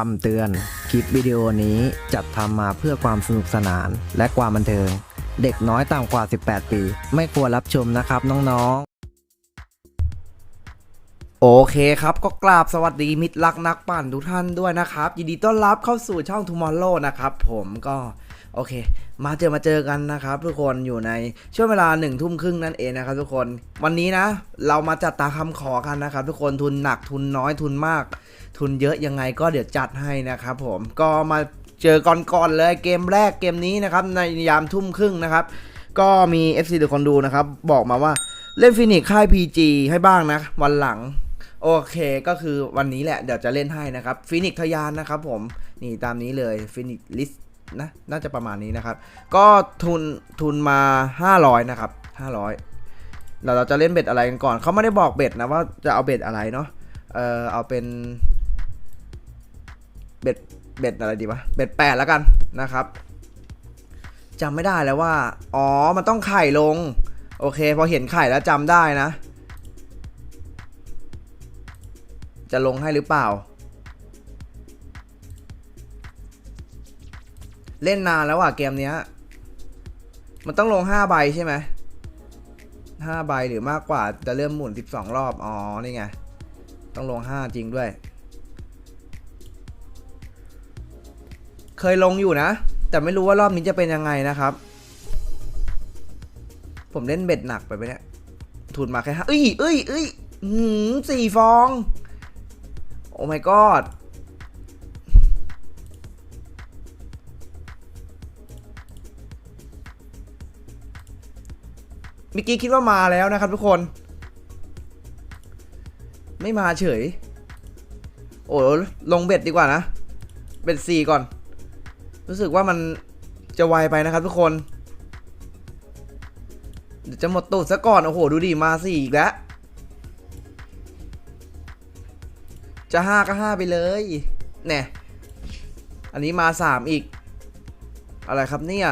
คำเตือน คลิปวิดีโอนี้จัดทำมาเพื่อความสนุกสนานและความบันเทิง เด็กน้อยต่ำกว่า 18 ปี ไม่ควรรับชมนะครับน้องๆ โอเคครับก็กราบสวัสดีมิตรรักนักปั่นทุกท่านด้วยนะครับ ยินดีต้อนรับเข้าสู่ช่อง Tomorrow นะครับ ผมก็โอเค มาเจอมาเจอกันนะครับทุกคนอยู่ในช่วงเวลาหนึ่งทุ่มครึ่งนั่นเองนะครับทุกคนวันนี้นะ เรามาจัดตามคำขอกันนะครับ ทุกคนทุนหนักทุนน้อยทุนมาก ทุนเยอะยังไงก็เดี๋ยวจัดให้นะครับผมก็มาเจอก่อนๆเลยเกมแรกเกมนี้นะครับในยามทุ่มครึ่งนะครับ ก็มี FC ทุกคนดูนะครับ บอกมาว่าเล่นฟินิกค่าย PG ให้บ้างนะ วันหลังโอเคก็คือวันนี้แหละเดี๋ยวจะเล่นให้นะครับฟินิกทยานนะครับผมนี่ตามนี้เลยฟินิกลิส นะน่าจะประมาณนี้นะครับ ก็ทุนทุนมา 500 นะครับ 500เราเราจะเล่นเบ็ดอะไรกันก่อน เขาไม่ได้บอกเบ็ดนะว่าจะเอาเบ็ดอะไรเนาะเออเอาเป็นเบ็ดเบ็ดอะไรดีวะเบ็ดแปดแล้วกันนะครับจำไม่ได้แล้วว่า อ๋อ มันต้องไข่ลง โอเค พอเห็นไข่แล้วจำได้นะ จะลงให้หรือเปล่า เล่นนานแล้วอะเกมเนี้ย มันต้องลง5ใบใช่ไหม5ใบหรือมากกว่าจะเริ่มหมุน12รอบ อ๋อ นี่ไง ต้องลง5จริงด้วย เคยลงอยู่นะ แต่ไม่รู้ว่ารอบนี้จะเป็นยังไงนะครับ ผมเล่นเบ็ดหนักไปไหมเนี่ยทุนมาแค่ห้าเอ้ยเอ้ยเอ้ยหืมสี่ฟอง โอ้ my god เมื่อกี้คิดว่ามาแล้วนะครับทุกคน ไม่มาเฉย โอ้ลงเบ็ดดีกว่านะ เบ็ดสี่ก่อน รู้สึกว่ามันจะไวไปนะครับทุกคนเดี๋ยวจะหมดตูดซะก่อน โอ้โห ดูดิ มาสี่อีกแล้ว จะห้าก็ห้าไปเลยแน่อันนี้มาสามอีก อะไรครับเนี่ย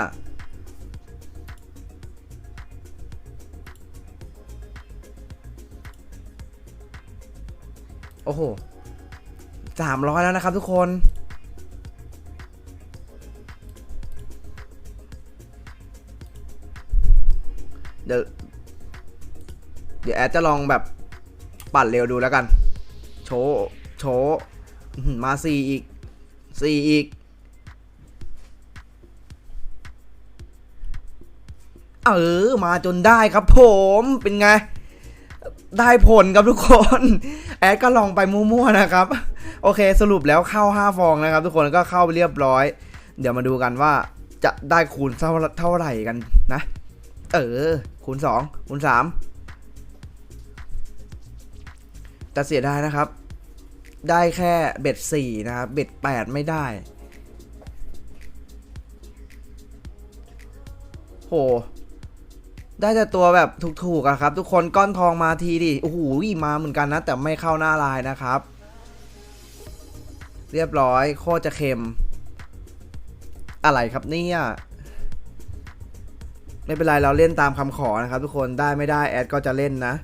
โอ้โหสามร้อยแล้วนะครับทุกคน เดี๋ยว เดี๋ยวแอดจะลองแบบปั่นเร็วดูแล้วกัน โชโชมาสี่อีกสี่อีก เออ มาจนได้ครับผม เป็นไง ได้ผลครับทุกคน แอดก็ลองไปมั่วๆนะครับ โอเคสรุปแล้วเข้า 5 ฟองนะครับ ทุกคนก็เข้าไปเรียบร้อย เดี๋ยวมาดูกันว่าจะได้คูณเท่าเท่าไหร่กันนะ เออ คูณ 2 คูณ 3 แต่เสียดายนะครับ ได้แค่เบ็ด4นะครับ เบ็ด8 ไม่ได้ โห ได้แต่ตัวแบบถูกๆอะครับ ทุกคนก้อนทองมาทีดิโอ้โหมาเหมือนกันนะ แต่ไม่เข้าหน้าลายนะครับ เรียบร้อยโคตรจะเค็ม อะไรครับเนี่ยไม่เป็นไรเราเล่นตามคำขอนะครับ ทุกคนได้ไม่ได้แอดก็จะเล่นนะ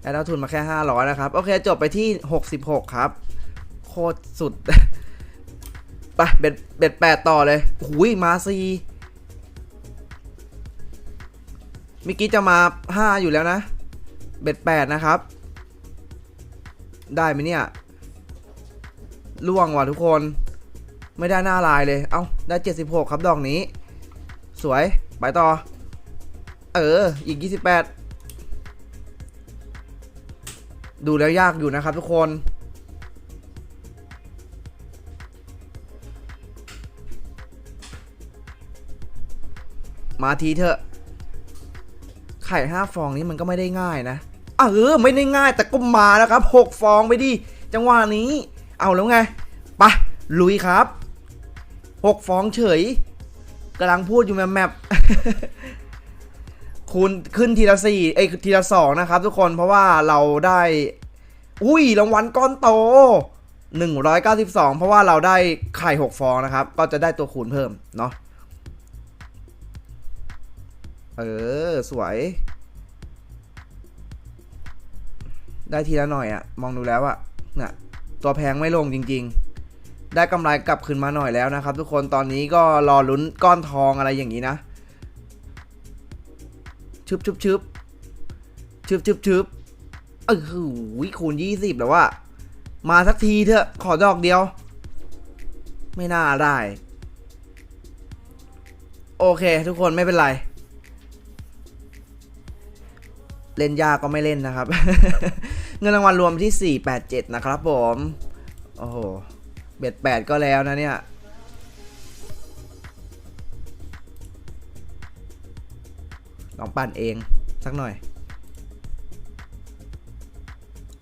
แอดเอาทุนมาแค่ 500 นะครับ โอเค จบไปที่ 66 ครับ โคตรสุด ไปเบ็ดเบ็ดแปดต่อเลย หุยมาซี เมื่อกี้จะมา 5 อยู่แล้วนะ เบ็ดแปดนะครับ ได้ไหมเนี่ยล่วงว่ะทุกคน ไม่ได้หน้าลายเลย เอา้า ได้ 76 ครับดอกนี้ สวย ไปต่อ เออ อีก 28 ดูแล้วยากอยู่นะครับทุกคนมาทีเถอะ ข่ห้าฟองนี้มันก็ไม่ได้ง่ายนะเออไม่ได้ง่ายแต่ก็มาแล้วครับหกฟองไปดิจังหวะนี้ เอาแล้วไงไปะลุยครับหกฟองเฉยกำลังพูดอยู่แมปแมปคูณขึ้นทีละสี่เอ้ยทีละสองนะครับ ทุกคนเพราะว่าเราได้ อุ้ยรางวัลก้อนโต 192 เพราะว่าเราได้ไข่ 6 ฟองนะครับ ก็จะได้ตัวคูณเพิ่มเนาะ เออ สวย ได้ทีละหน่อยอะมองดูแล้วอะน่ะ ตัวแพงไม่ลงจริง ๆ ได้กำไรกลับคืนมาหน่อยแล้วนะครับ ทุกคนตอนนี้ก็รอลุ้นก้อนทองอะไรอย่างนี้นะชึบชึบชึบชึบชึบชึบเออหูยคูณยี่สิบแล้วว่า มาสักทีเถอะขอดอกเดียว ไม่น่าได้ โอเค ทุกคนไม่เป็นไร เล่นยากก็ไม่เล่นนะครับ เงินรางวัลรวมที่ 487 นะครับผม โอ้โห เบ็ดแปดก็แล้วนะเนี่ย ลองปั่นเอง สักหน่อย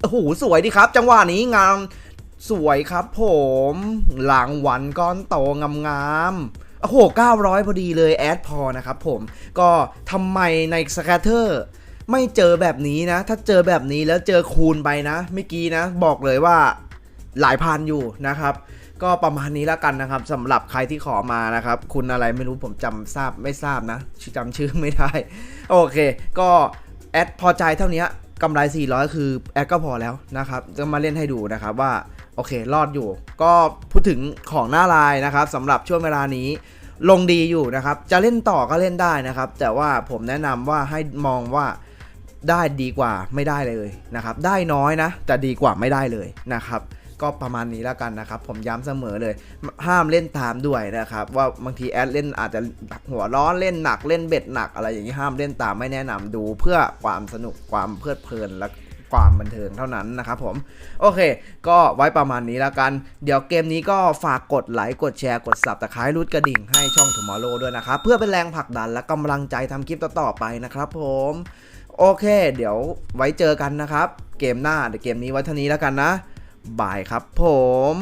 โอ้โห สวยดีครับ จังหวะนี้งามสวยครับผมหลังวันก้อนโตงามๆโอ้โห 900 พอดีเลย แอดพอนะครับผม ก็ทำไมในสแคตเตอร์ ไม่เจอแบบนี้นะ ถ้าเจอแบบนี้แล้วเจอคูณไปนะเมื่อกี้นะ บอกเลยว่าหลายพันอยู่นะครับ ก็ประมาณนี้แล้วกันนะครับสำหรับใครที่ขอมานะครับ คุณอะไรไม่รู้ผมจำทราบไม่ทราบนะจำชื่อไม่ได้ โอเค ก็แอดพอใจเท่านี้กำไร 400 คือแอดก็พอแล้วนะครับจะมาเล่นให้ดูนะครับว่าโอเค รอดอยู่ ก็พูดถึงของหน้าลายนะครับสำหรับช่วงเวลานี้ลงดีอยู่นะครับ จะเล่นต่อก็เล่นได้นะครับ แต่ว่าผมแนะนำว่าให้มองว่า ได้ดีกว่าไม่ได้เลยนะครับ ได้น้อยนะ แต่ดีกว่าไม่ได้เลยนะครับ ก็ประมาณนี้แล้วกันนะครับ ผมย้ำเสมอเลย ห้ามเล่นตามด้วยนะครับ ว่าบางทีแอดเล่นอาจจะหัวร้อนเล่นหนักเล่นเบ็ดหนักอะไรอย่างนี้ห้ามเล่นตามไม่แนะนำดู เพื่อความสนุกความเพลิดเพลินและความบันเทิงเท่านั้นนะครับผม โอเค ก็ไว้ประมาณนี้แล้วกัน เดี๋ยวเกมนี้ก็ฝากกดไลค์กดแชร์กดสับตะไคร้รูดกระดิ่งให้ช่อง Tomorrow ด้วยนะครับ เพื่อเป็นแรงผลักดันและกำลังใจทำคลิปต่อๆไปนะครับผม โอเค เดี๋ยวไว้เจอกันนะครับ เกมหน้าเดี๋ยวเกมนี้ไว้เท่านี้แล้วกันนะบายครับผม